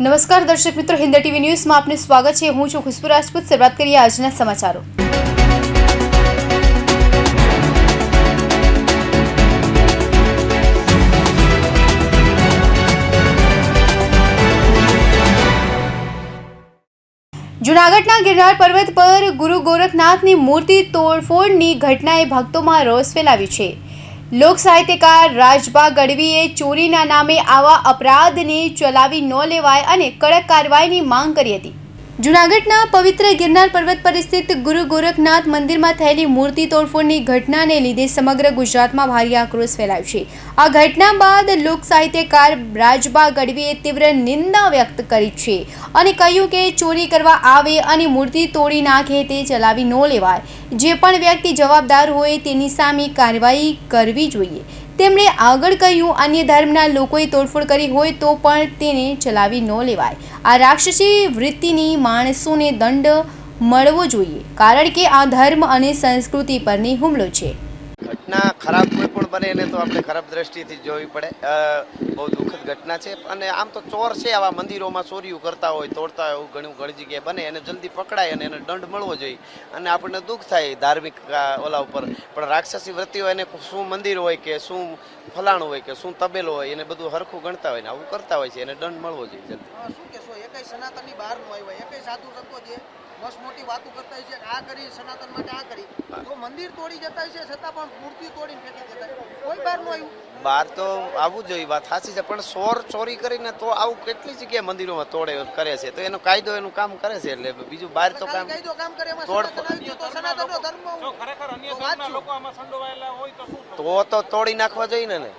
નમસ્કાર દર્શક મિત્રો, હિન્દ ટીવી ન્યૂઝમાં આપનું સ્વાગત છે. હું છું ખુશ્બુ રાજપૂત. શરૂઆત કરીએ આજના સમાચારો. જૂનાગઢના ગિરનાર પર્વત પર ગુરુ ગોરખનાથની મૂર્તિ તોડફોડની ઘટનાએ ભક્તોમાં રોષ ફેલાવ્યો છે. લોક સાહિત્યકાર રાજભા ગઢવીએ ચોરીના નામે આવા અપરાધને ચલાવી ન લેવાય અને કડક કાર્યવાહીની માંગ કરી હતી. જૂનાગઢના પવિત્ર ગિરનાર પર્વત પર સ્થિત ગુરુ ગોરખનાથ મંદિરમાં થયેલી મૂર્તિ તોડફોડની ઘટનાને લીધે સમગ્ર ગુજરાતમાં ભારે આક્રોશ ફેલાયો છે. આ ઘટના બાદ લોક સાહિત્યકાર રાજબા ગઢવીએ તીવ્ર નિંદા વ્યક્ત કરી છે અને કહ્યું કે ચોરી કરવા આવે અને મૂર્તિ તોડી નાખે તે ચલાવી ન લેવાય. જે પણ વ્યક્તિ જવાબદાર હોય તેની સામે કાર્યવાહી કરવી જોઈએ. તેમણે આગળ કહ્યું, અન્ય ધર્મના લોકોએ તોડફોડ કરી હોય તો પણ તેને ચલાવી ન લેવાય. આ રાક્ષસી વૃત્તિની માણસોને દંડ મળવો જોઈએ, કારણ કે આ ધર્મ અને સંસ્કૃતિ પરની હુમલો છે. ઘટના ખરાબ કોઈ બને એને તો આપણે ખરાબ દ્રષ્ટિથી જોવી પડે. બહુ દુઃખદ ઘટના છે. અને આમ તો ચોર છે આવા મંદિરોમાં ચોરીઓ કરતા હોય તોડતા હોય એવું ઘણું ઘણી જગ્યાએ બને. એને જલ્દી પકડાય અને એને દંડ મળવો જોઈએ. અને આપણને દુઃખ થાય ધાર્મિક ઓલા ઉપર. પણ રાક્ષસી વૃત્તિ હોય એને શું મંદિર હોય કે શું ફલાણું હોય કે શું તબેલો હોય એને બધું હરખું ગણતા હોય ને આવું કરતા હોય છે. એને દંડ મળવો જોઈએ જલ્દી. એકેય સનાતનની બહારનું આવ્યા. એકેય સાધુ સંતો બસ મોટી વાતો કરતા હોય છે આ કરી સનાતન માટે આ કરી. તો મંદિર તોડી જતા છે છતાં પણ મૂર્તિ તોડીને ફેંકી દેતા. કોઈ બહાર નો આવ્યું બહાર તો આવવું જોઈએ વાત સાચી છે. પણ ચોર ચોરી કરીને તો આવું કેટલી જગ્યાએ મંદિરોમાં તોડે કરે છે? તો એનો કાયદો એનું કામ કરે છે એટલે બીજું બહાર તો કામ તો સનાતનનો ધર્મ જો ખરેખર અન્ય તો ધર્મના વાંચશું. લોકો આમાં સંડોવાયેલા હોય તો શું થશે? તો તો તોડી નાખવા જોઈએ ને ને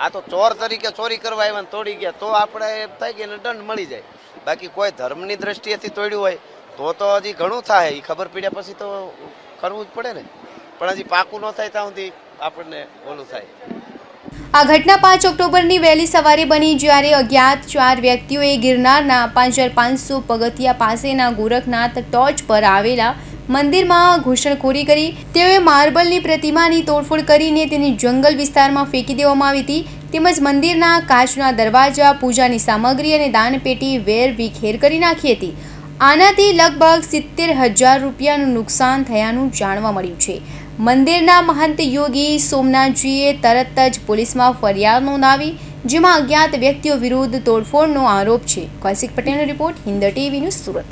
આ તો ચોર તરીકે ચોરી કરવા આવ્યા ને તોડી ગયા તો આપણે એમ થાય કે એને દંડ મળી જાય. બાકી કોઈ ધર્મની દ્રષ્ટિએથી તોડ્યું હોય તો તો હજી ઘણું થાય. એ ખબર પડ્યા પછી તો કરવું જ પડે ને. પણ હજી પાકું ન થાય ત્યાં સુધી. આપણને ઓલું થાય. આ ઘટના પાંચ ઓક્ટોબરની વહેલી સવારે બની જ્યારે અજ્ઞાત ચાર વ્યક્તિઓએ ગિરનારના પાંચ હજાર પાંચસો પગથિયા પાસેના ગોરખનાથ ટોચ પર આવેલા મંદિરમાં ઘૂસણખોરી કરી. તેઓએ માર્બલની પ્રતિમાની તોડફોડ કરીને તેને જંગલ વિસ્તારમાં ફેંકી દેવામાં આવી હતી. તેમજ મંદિરના કાચના દરવાજા, પૂજાની સામગ્રી અને દાનપેટી વેર વિખેર કરી નાખી હતી. આનાથી લગભગ સિત્તેર હજાર રૂપિયાનું નુકસાન થયાનું જાણવા મળ્યું છે. મંદિરના મહંત યોગી સોમનાથજીએ તરત જ પોલીસમાં ફરિયાદ નોંધાવી, જેમાં અજ્ઞાત વ્યક્તિઓ વિરુદ્ધ તોડફોડનો આરોપ છે. કૌશિક પટેલનો report Hind TV news Surat.